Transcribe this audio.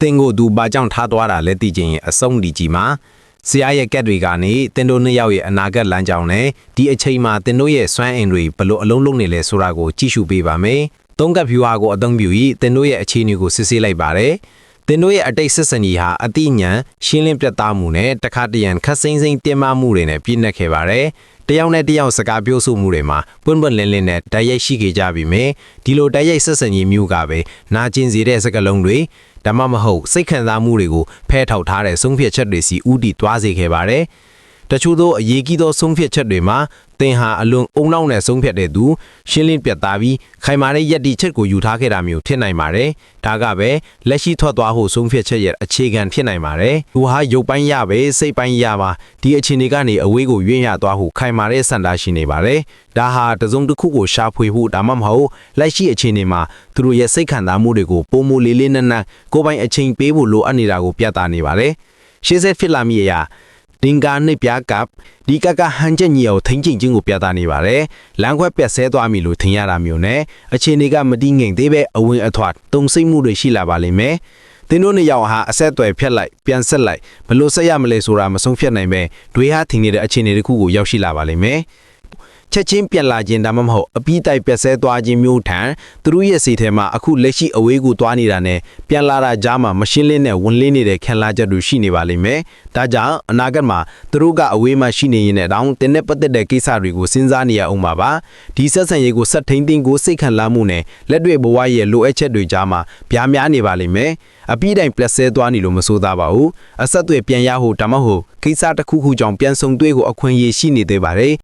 သင်ကိုသူဘာကြောင့်ထားသွားတာလဲသိချင်ရင်အဆုံးဒီကြီးမှာဆရာရဲ့ကက်တွေကနေသင်တို့နှစ်ယောက်ရဲ့အနာဂတ်လမ်းကြောင်းနဲ့ဒီအချိန်မှာသင်တို့ရဲ့စွမ်းအင်တွေဘလို့အလုံးလုံးနေလဲဆိုတာကိုကြည့်ရှုပေးပါမယ်။သုံးကပ်ဖြူဟာကိုအသုံးပြုပြီးသင်တို့ရဲ့အခြေအနေကိုစစ်ဆေးလိုက်ပါတယ်။သင်တို့ရဲ့အတိတ်ဆက်ဆံကြီးဟာအတိညာဏ်ရှင်းလင်းပြတ်သားမှုနဲ့တခါတရံခက်စိမ့်စိမ့်တင်မမှုတွေနဲ့ပြည့်နှက်ခဲ့ပါတယ်။တယောက်နဲ့တယောက်စကားပြောဆိုမှုတွေမှာပွင့်ပွင့်လင်းလင်းနဲ့တိုက်ရိုက်ရှိခဲ့ကြပြီမယ်ဒီလိုတိုက်ရိုက်ဆက်ဆံရေးမျိုးကပဲနာကျင်စေတဲ့စကားလုံးတွေ ဒါမှမဟုတ်စိတ်ခံစားမှုတွေကိုဖဲထောက်ထားတဲ့ဆုံးဖြတ်ချက်တွေစီဥတီသွားစေခဲ့ပါတယ် တချို့သောအရေးကြီးသောဆုံးဖြတ်ချက်တွေမှာသင်ဟာအလွန်အုံနောက်နဲ့ဆုံးဖြတ်တဲ့သူရှင်းလင်းပြတ်သားပြီးခိုင်မာတဲ့ယက်တီချက်ကိုယူထားခဲ့တာမျိုးဖြစ်နိုင်ပါတယ်ဒါကပဲလက်ရှိထွက်သွားဖို့ဆုံးဖြတ်ချက်ရဲ့အခြေခံဖြစ်နိုင်ပါတယ်သူဟာရုပ်ပိုင်းရပဲစိတ်ပိုင်းရပါဒီအခြေအနေကနေအဝေးကိုရွေ့ရသွားဖို့ခိုင်မာတဲ့စန္ဒရှိနေပါတယ်ဒါဟာတစုံတစ်ခုကိုရှာဖွေဖို့ဒါမှမဟုတ်လက်ရှိအခြေအနေမှာသူတို့ရဲ့စိတ်ခံစားမှုတွေကိုပုံမလေးလေးနက်နက်ကိုယ်ပိုင်အချိန်ပေးဖို့လိုအပ်နေတာကိုပြသနေပါတယ်ရှေ့ဆက်ဖြစ်လာမည်အရာ တင်ကာနှစ်ပြားကပ်ဒီကကဟန်ချက်ညီအောင်ထိမ့်ကျင်ခြင်းကိုပြသနေပါတယ်။လမ်းခွဲပြက်ဆဲသွားပြီလို့ထင်ရတာမျိုးနဲ့အခြေအနေကမတည်ငြိမ်သေးပဲအဝင်အထွတ်တုံစိတ်မှုတွေရှိလာပါလိမ့်မယ်။သင်တို့နှစ်ယောက်ဟာအဆက်အသွယ်ဖြတ်လိုက်ပြန်ဆက်လိုက်ဘလို့ဆက်ရမလဲဆိုတာမဆုံးဖြတ်နိုင်ပဲတွေဟာထင်နေတဲ့အခြေအနေတစ်ခုကိုရောက်ရှိလာပါလိမ့်မယ်။ ချက်ချင်းပြန်လာခြင်းဒါမှမဟုတ်အပြီးတိုက်ပြက်ဆဲသွားခြင်းမျိုးထံသူတို့ရဲ့စိတ်ထဲမှာအခုလက်ရှိအဝေးကိုသွားနေတာနဲ့ပြန်လာတာကြားမှာမရှင်းလင်းတဲ့ဝင်လင်းနေတဲ့ခံလာချက်တွေရှိနေပါလိမ့်မယ်။ဒါကြောင့်အနာဂတ်မှာသူတို့ကအဝေးမှာရှိနေရင်လည်းတောင်းတင်းနဲ့ပတ်သက်တဲ့ကိစ္စတွေကိုစဉ်းစားနေရအောင်ပါပါ။ဒီဆက်ဆံရေးကိုဆက်ထိန်သိမ်းကိုစိတ်ခံလာမှုနဲ့လက်တွေ့ဘဝရဲ့လိုအပ်ချက်တွေကြားမှာပြားများနေပါလိမ့်မယ်။အပြီးတိုင်ပြက်ဆဲသွားနေလို့မဆိုးသားပါဘူး။အဆက်အသွယ်ပြန်ရဖို့ဒါမှမဟုတ်ကိစ္စတစ်ခုခုကြောင့်ပြန်ဆုံတွေ့ကိုအခွင့်အရေးရှိနေသေးပါတယ်